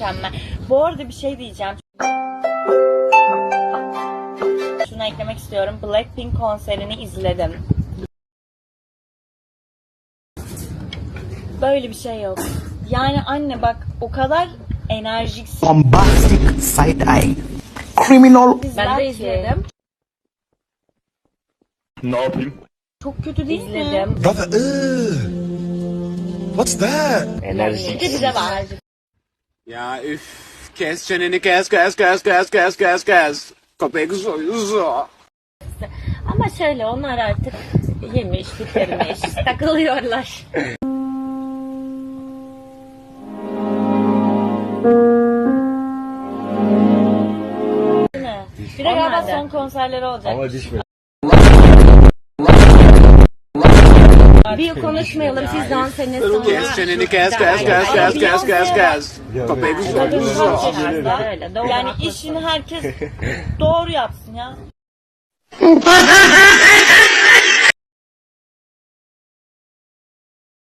mükemmel. Bu arada bir şey diyeceğim. Şunu eklemek istiyorum. Blackpink konserini izledim. Böyle bir şey yok. Yani anne bak o kadar enerjik bombastic side eye, criminal Ben de izledim. Ne yapayım? Çok kötü değil mi? Brother, ugh. What's that? Enerjik. Bir de bize var. Ya üf. Kes çeneni kes kes kes kes kes kes kes. Köpek soyuzu. Ama şöyle onlar artık yemiş, bitirmiş, takılıyorlar. Bir de galiba son konserleri olacak. Ama düşme. Bir konuşmayalım siz dans edin sonra. Kes çeneni kes kes kes kes kes kes kes. Köpek soyuzu. Yani işini herkes doğru yapsın ya.